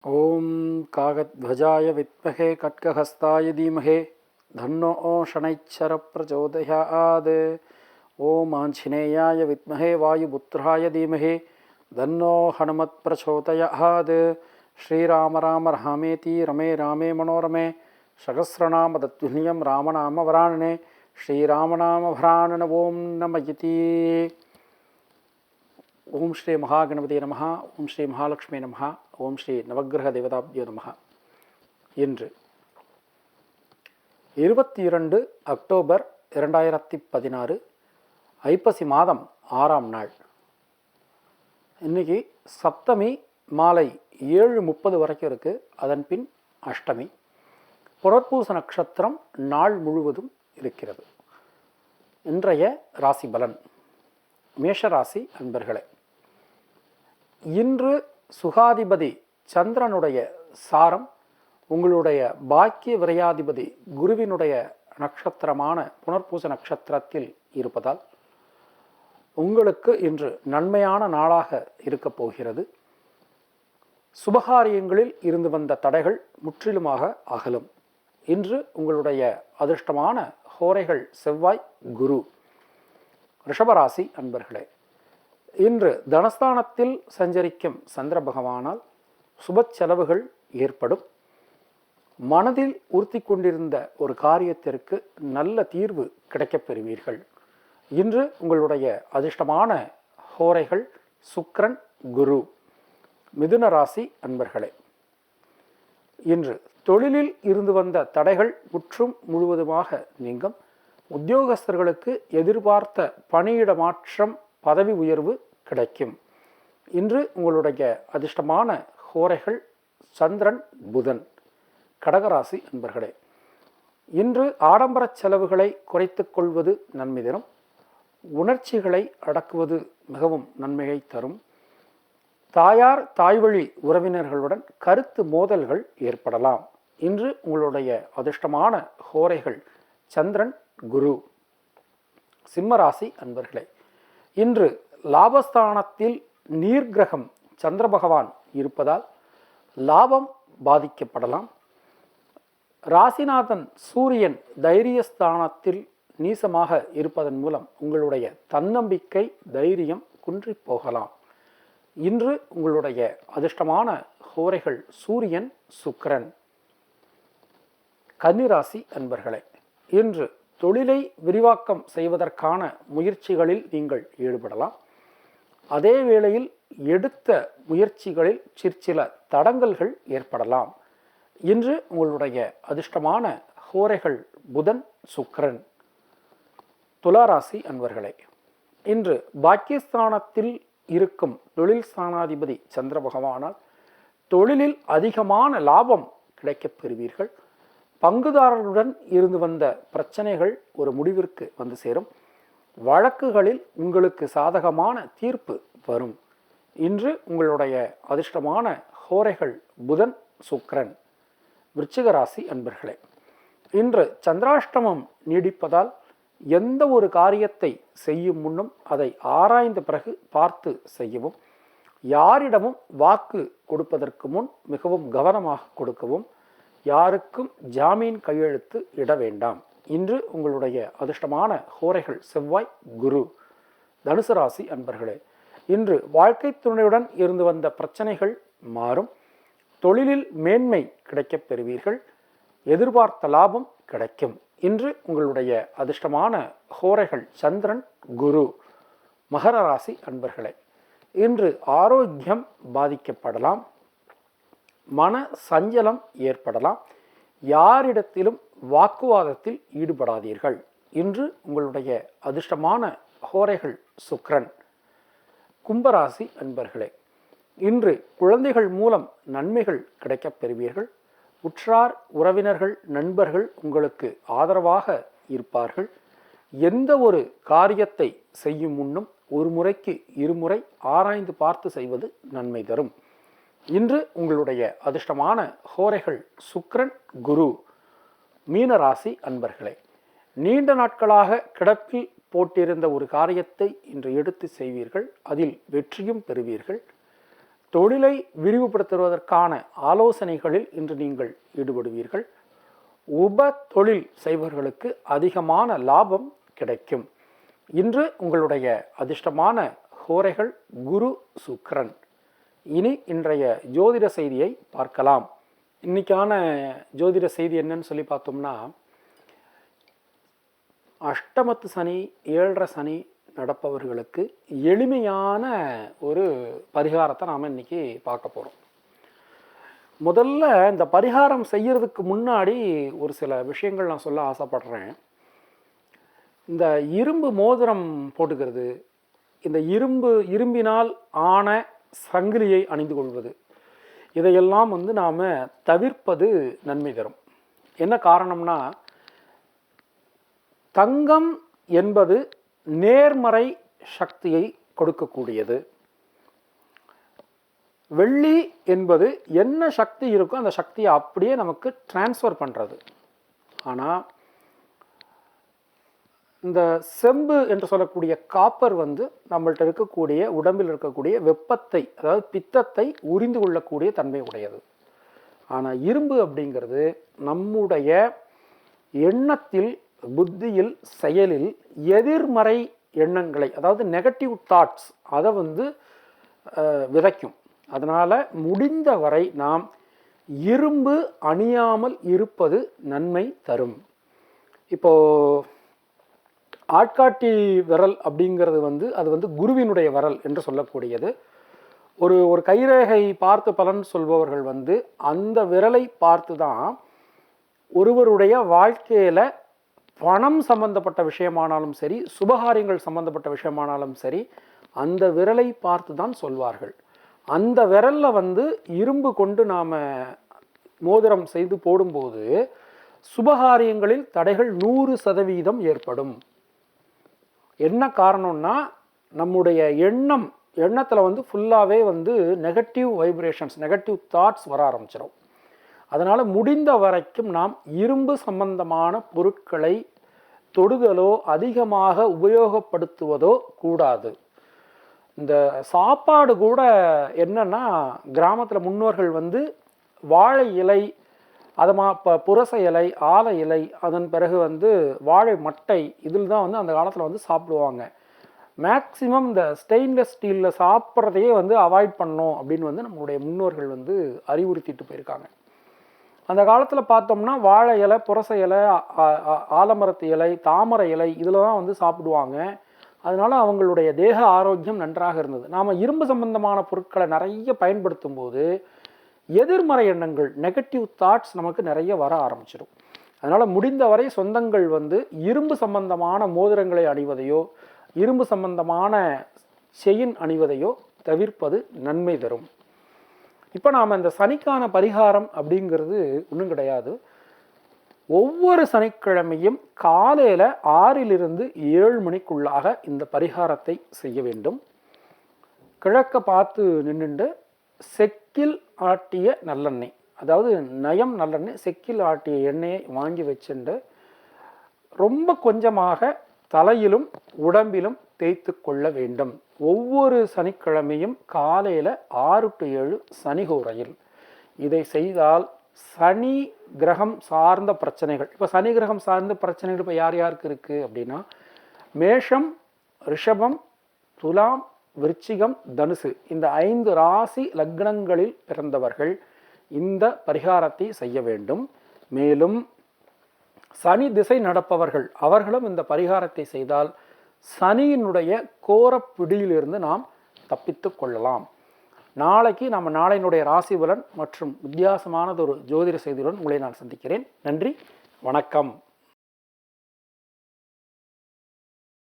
ஓம் காகத்வஜாய வித்மகே கட்கஹஸ்தாய தீமகே. தன்னோ ஓஷணைச்சர பிரச்சோதயாத் ஓம் ஆஞ்சநேயாய வித்மகே வாயுபுத்திராய தீமகே. தன்னோ ஹனுமத் பிரச்சோதயாத். ஸ்ரீராம ராம ராமேதி ரமே ராமே மனோரமே. சகசிரநாம தத்வினியம் ராமநாம வராணனே ஸ்ரீராமநாம வராணன ஓம் நமயதி. ஓம் ஸ்ரீ மகாகணபதி நம ஓம் ஸ்ரீ மகாலட்சுமி நமஹா. ஓம் ஸ்ரீ நவக்கிரக தேவதாபியோ நமக இன்று இருபத்தி இரண்டு அக்டோபர் இரண்டாயிரத்தி பதினாறு ஐப்பசி மாதம் ஆறாம் நாள். இன்னைக்கு சப்தமி மாலை ஏழு முப்பது வரைக்கும் இருக்குது அதன் பின் அஷ்டமி. புனர்பூச நட்சத்திரம் நாள் முழுவதும் இருக்கிறது. இன்றைய ராசி பலன். மேஷராசி அன்பர்களே இன்று சுகாதிபதி சந்திரனுடைய சாரம் உங்களுடைய பாக்கிய விரையாதிபதி குருவினுடைய நட்சத்திரமான புனர்பூச நட்சத்திரத்தில் இருப்பதால் உங்களுக்கு இன்று நன்மையான நாளாக இருக்கப் போகிறது. சுபகாரியங்களில் இருந்து வந்த தடைகள் முற்றிலுமாக அகலும். இன்று உங்களுடைய அதிர்ஷ்டமான ஹோரைகள் செவ்வாய் குரு ரிஷபராசி அன்பர்களே இன்று தனஸ்தானத்தில் சஞ்சரிக்கும் சந்திர பகவானால் சுப செலவுகள் ஏற்படும். மனதில் உறுத்தி கொண்டிருந்த ஒரு காரியத்திற்கு நல்ல தீர்வு கிடைக்கப் பெறுவீர்கள். இன்று உங்களுடைய அதிர்ஷ்டமான ஹோரைகள் சுக்ரன் குரு மிதுன ராசி அன்பர்களே. இன்று தொழிலில் இருந்து வந்த தடைகள் முற்றும் முழுவதுமாக நீங்கும். உத்தியோகஸ்தர்களுக்கு எதிர்பார்த்த பணியிட மாற்றம் பதவி உயர்வு கிடைக்கும். இன்று உங்களுடைய அதிர்ஷ்டமான ஹோரைகள் சந்திரன் புதன் கடகராசி அன்பர்களே இன்று ஆடம்பர செலவுகளை குறைத்து கொள்வது நன்மை தரும். உணர்ச்சிகளை அடக்குவது மிகவும் நன்மையை தரும். தாயார் தாய்வழி உறவினர்களுடன் கருத்து மோதல்கள் ஏற்படலாம். இன்று உங்களுடைய அதிர்ஷ்டமான ஹோரைகள் சந்திரன் குரு சிம்மராசி அன்பர்களே இன்று லாபஸ்தானத்தில் நீர்கிரகம் சந்திர பகவான் இருப்பதால் லாபம் பாதிக்கப்படலாம். ராசிநாதன் சூரியன் தைரியஸ்தானத்தில் நீசமாக இருப்பதன் மூலம் உங்களுடைய தன்னம்பிக்கை தைரியம் குன்றி போகலாம். இன்று உங்களுடைய அதிர்ஷ்டமான ஹோரைகள் சூரியன் சுக்கிரன். கன்னிராசி அன்பர்களே இன்று தொழிலை விரிவாக்கம் செய்வதற்கான முயற்சிகளில் நீங்கள் ஈடுபடலாம். அதே வேளையில் எடுத்த முயற்சிகளில் சிற்சில தடங்கல்கள் ஏற்படலாம். இன்று உங்களுடைய அதிர்ஷ்டமான ஹோரைகள் புதன் சுக்கரன் துளாராசி அன்பர்களே இன்று பாக்கியஸ்தானத்தில் இருக்கும் தொழில் ஸ்தானாதிபதி சந்திர பகவானால் தொழிலில் அதிகமான லாபம் கிடைக்கப் பெறுவீர்கள். பங்குதாரர்களுடன் இருந்து வந்த பிரச்சனைகள் ஒரு முடிவிற்கு வந்து சேரும். வழக்குகளில் உங்களுக்கு சாதகமான தீர்ப்பு வரும். இன்று உங்களுடைய அதிர்ஷ்டமான ஹோரைகள் புதன் சுக்ரன் விருச்சிக ராசி அன்பர்களே இன்று சந்திராஷ்டமம் நீடிப்பதால் எந்த ஒரு காரியத்தை செய்யும் முன்னும் அதை ஆராய்ந்த பிறகு பார்த்து செய்யவும் யாரிடமும் வாக்கு கொடுப்பதற்கு முன் மிகவும் கவனமாக கொடுக்கவும் யாருக்கும் ஜாமீன் கையெழுத்து இட வேண்டாம். இன்று உங்களுடைய அதிர்ஷ்டமான ஹோரைகள் செவ்வாய் குரு தனுசு ராசி அன்பர்களே இன்று வாழ்க்கை துணையுடன் இருந்து வந்த பிரச்சனைகள் மாறும். தொழிலில் மேன்மை கிடைக்கப் பெறுவீர்கள். எதிர்பார்த்த லாபம் கிடைக்கும். இன்று உங்களுடைய அதிர்ஷ்டமான ஹோரைகள் சந்திரன் குரு மகர ராசி அன்பர்களே இன்று ஆரோக்கியம் பாதிக்கப்படலாம். மன சஞ்சலம் ஏற்படலாம். யாரிடத்திலும் வாக்குவாதத்தில் ஈடுபடாதீர்கள். இன்று உங்களுடைய அதிர்ஷ்டமான ஹோரைகள் சுக்ரன் கும்பராசி அன்பர்களே இன்று குழந்தைகள் மூலம் நன்மைகள் கிடைக்கப் பெறுவீர்கள். உற்றார் உறவினர்கள் நண்பர்கள் உங்களுக்கு ஆதரவாக இருப்பார்கள். எந்த ஒரு காரியத்தை செய்யும் முன்னும் ஒரு முறைக்கு இருமுறை ஆராய்ந்து பார்த்து செய்வது நன்மை தரும். இன்று உங்களுடைய அதிர்ஷ்டமான ஹோரைகள் சுக்ரன் குரு மீனராசி அன்பர்களே நீண்ட நாட்களாக கிடப்பில் போட்டிருந்த ஒரு காரியத்தை இன்று எடுத்து செய்வீர்கள் அதில் வெற்றியும் பெறுவீர்கள். தொழிலை விரிவுபடுத்துவதற்கான ஆலோசனைகளில் இன்று நீங்கள் ஈடுபடுவீர்கள். உப தொழில் செய்பவர்களுக்கு அதிகமான லாபம் கிடைக்கும். இன்று உங்களுடைய அதிர்ஷ்டமான ஹோரைகள் குரு சுக்ரன் இனி இன்றைய ஜோதிட செய்தியை பார்க்கலாம். இன்னைக்கான ஜோதிட செய்தி என்னன்னு சொல்லி பார்த்தோம்னா அஷ்டமத்து சனி ஏழரை சனி நடப்பவர்களுக்கு எளிமையான ஒரு பரிகாரத்தை நாம் இன்னைக்கு பார்க்க போகிறோம் முதல்ல இந்த பரிகாரம் செய்கிறதுக்கு முன்னாடி ஒரு சில விஷயங்கள் நான் சொல்ல ஆசைப்படுறேன். இந்த இரும்பு மோதிரம் போட்டுக்கிறது இந்த இரும்பு இரும்பினால் ஆன சங்கிலியை அணிந்து கொள்வது இதையெல்லாம் வந்து நாம் தவிர்ப்பது நன்மை தரும். என்ன காரணம்னா தங்கம் என்பது நேர்மறை சக்தியை கொடுக்கக்கூடியது. வெள்ளி என்பது என்ன சக்தி இருக்கோ அந்த சக்தியை அப்படியே நமக்கு டிரான்ஸ்ஃபர் பண்ணுறது ஆனால் இந்த செம்பு என்று சொல்லக்கூடிய காப்பர் வந்து நம்மள்கிட்ட இருக்கக்கூடிய உடம்பில் இருக்கக்கூடிய வெப்பத்தை அதாவது பித்தத்தை உறிந்து கொள்ளக்கூடிய தன்மை உடையது. ஆனால் இரும்பு அப்படிங்கிறது நம்முடைய எண்ணத்தில் புத்தியில் செயலில் எதிர்மறை எண்ணங்களை அதாவது நெகட்டிவ் தாட்ஸ் அதை வந்து விதைக்கும். அதனால் முடிந்தவரை நாம் இரும்பு அணியாமல் இருப்பது நன்மை தரும். இப்போது ஆட்காட்டி விரல் அப்படிங்கிறது வந்து அது வந்து குருவினுடைய விரல் என்று சொல்லக்கூடியது. ஒரு ஒரு கைரேகை பார்த்து பலன் சொல்பவர்கள் வந்து அந்த விரலை பார்த்து தான் ஒருவருடைய வாழ்க்கையில் பணம் சம்பந்தப்பட்ட விஷயமானாலும் சரி சுபகாரியங்கள் சம்பந்தப்பட்ட விஷயமானாலும் சரி அந்த விரலை பார்த்து தான் சொல்வார்கள். அந்த விரலில் வந்து இரும்பு கொண்டு நாம் மோதிரம் செய்து போடும்போது சுபகாரியங்களில் தடைகள் நூறு சதவீதம் ஏற்படும். என்ன காரணம்னா நம்முடைய எண்ணம் எண்ணத்தில் வந்து ஃபுல்லாகவே வந்து நெகட்டிவ் வைப்ரேஷன்ஸ் நெகட்டிவ் தாட்ஸ் வர ஆரம்பிச்சிடும் அதனால் முடிந்த வரைக்கும் நாம் இரும்பு சம்பந்தமான பொருட்களை தொடுதலோ அதிகமாக உபயோகப்படுத்துவதோ கூடாது. இந்த சாப்பாடு கூட என்னென்னா கிராமத்தில் முன்னோர்கள் வந்து வாழை இலை அது மா இப்போ புரச இலை ஆல இலை அதன் பிறகு வந்து வாழை மட்டை இதில் தான் வந்து அந்த காலத்தில் வந்து சாப்பிடுவாங்க. மேக்சிமம் இந்த ஸ்டெயின்லெஸ் ஸ்டீலில் சாப்பிட்றதையே வந்து அவாய்ட் பண்ணணும் அப்படின்னு வந்து நம்மளுடைய முன்னோர்கள் வந்து அறிவுறுத்திட்டு போயிருக்காங்க. அந்த காலத்தில் பார்த்தோம்னா வாழை இலை புரச இலை ஆலமரத்து இலை தாமரை இலை இதில் தான் வந்து சாப்பிடுவாங்க. அதனால் அவங்களுடைய தேக ஆரோக்கியம் நன்றாக இருந்தது. நாம் இரும்பு சம்பந்தமான பொருட்களை நிறைய பயன்படுத்தும் போது எதிர்மறை எண்ணங்கள் நெகட்டிவ் தாட்ஸ் நமக்கு நிறைய வர ஆரம்பிச்சிடும் அதனால் முடிந்தவரை சொந்தங்கள் வந்து இரும்பு சம்பந்தமான மோதிரங்களை அணிவதையோ இரும்பு சம்பந்தமான செயின் அணிவதையோ தவிர்ப்பது நன்மை தரும். இப்போ நாம் இந்த சனிக்கான பரிகாரம் அப்படிங்கிறது ஒன்றும் கிடையாது. ஒவ்வொரு சனிக்கிழமையும் காலையில் ஆறிலிருந்து ஏழு மணிக்குள்ளாக இந்த பரிகாரத்தை செய்ய வேண்டும். கிழக்க பார்த்து நின்றுண்டு செக்கில் ஆட்டிய நல்லெண்ணெய். அதாவது நயம் நல்லெண்ணெய் செக்கில் ஆட்டிய எண்ணெயை வாங்கி வச்சுண்டு ரொம்ப கொஞ்சமாக தலையிலும் உடம்பிலும் தேய்த்து கொள்ள வேண்டும். ஒவ்வொரு சனிக்கிழமையும் காலையில் ஆறு டு ஏழு சனிகூரையில் இதை செய்தால் சனி கிரகம் சார்ந்த பிரச்சனைகள். இப்போ சனி கிரகம் சார்ந்த பிரச்சனைகள் இப்போ யார் யாருக்கு இருக்குது அப்படின்னா மேஷம் ரிஷபம் துலாம் விருச்சிகம் தனுசு. இந்த ஐந்து ராசி லக்னங்களில் பிறந்தவர்கள் இந்த பரிகாரத்தை செய்ய வேண்டும். மேலும் சனி திசை நடப்பவர்கள் அவர்களும் இந்த பரிகாரத்தை செய்தால் சனியினுடைய கோரப்பிடியிலிருந்து நாம் தப்பித்து கொள்ளலாம். நாளைக்கு நம்ம நாளையினுடைய ராசி பலன் மற்றும் வித்தியாசமானதொரு ஜோதிட செய்தியுடன் உங்களை நான் சந்திக்கிறேன். நன்றி வணக்கம்.